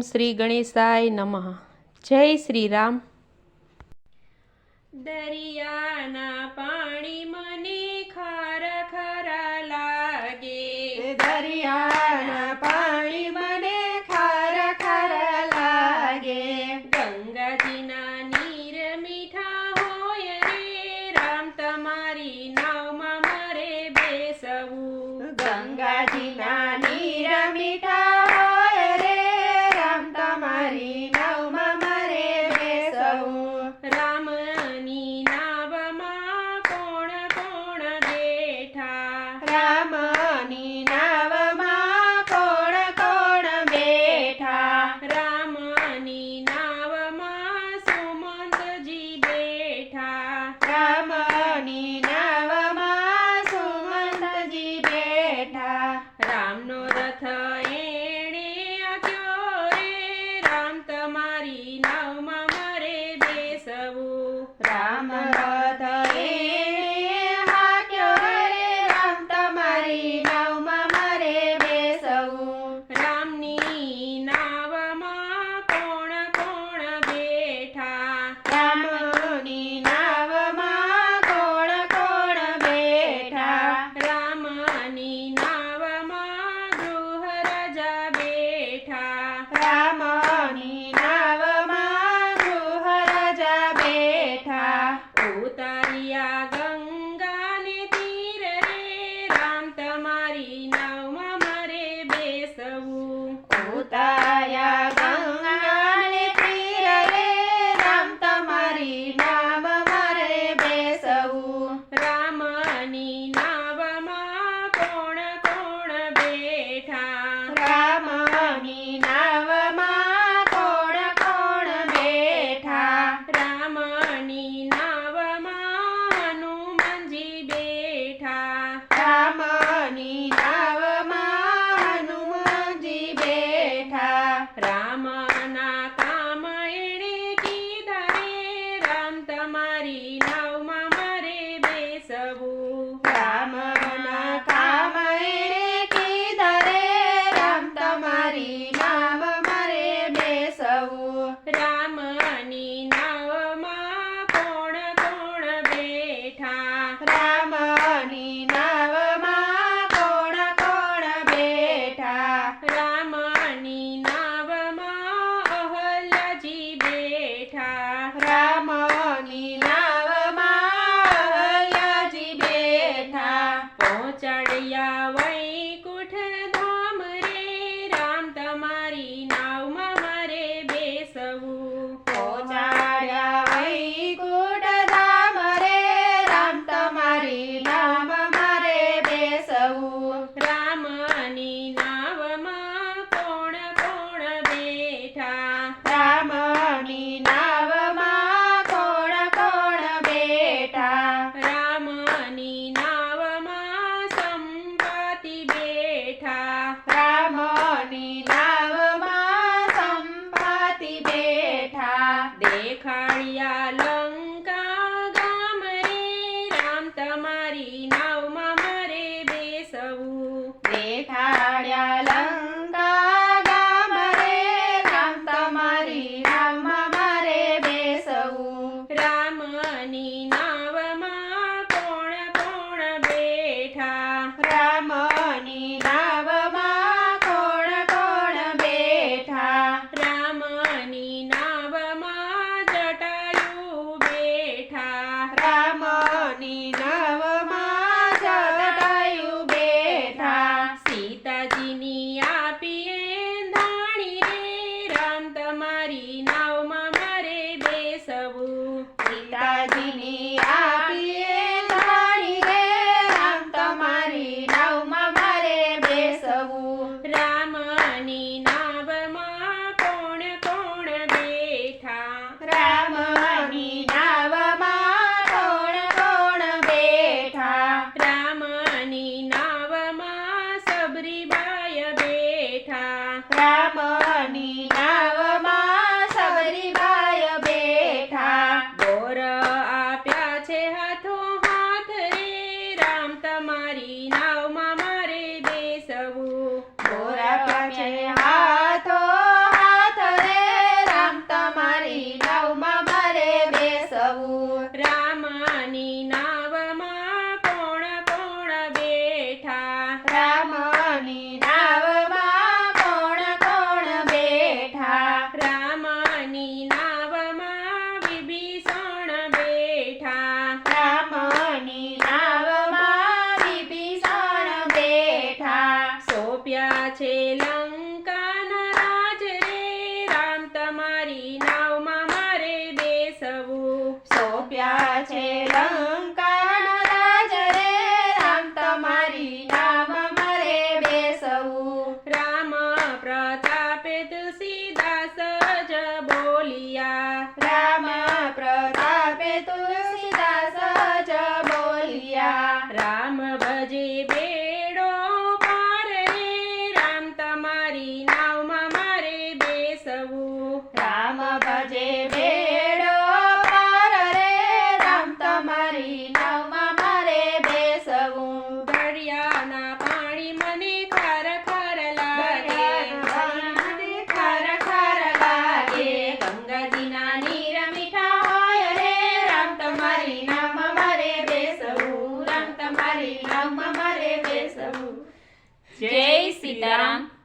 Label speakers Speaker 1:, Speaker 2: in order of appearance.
Speaker 1: શ્રી ગણેશાય નમઃ. જય શ્રી રામ. દરિયાના પાણી મને ખાર ખરા લાગે.
Speaker 2: દરિયાના પાણી
Speaker 1: દેખાડ્યા લંકા ગામ રે રામ તમારી
Speaker 2: રામ મારે બેસવું
Speaker 1: રામની નાવમાં કોણ કોણ બેઠા
Speaker 2: રામની નાવમાં કોણ કોણ બેઠા
Speaker 1: રામની નાવમાં જટાયુ બેઠા
Speaker 2: રામની
Speaker 1: રામની નાવમાં
Speaker 2: લંકાના રાજ રે રામ તમારી નામ મારે બેસવું.
Speaker 1: રામ
Speaker 2: પ્રત જય સીતારામ.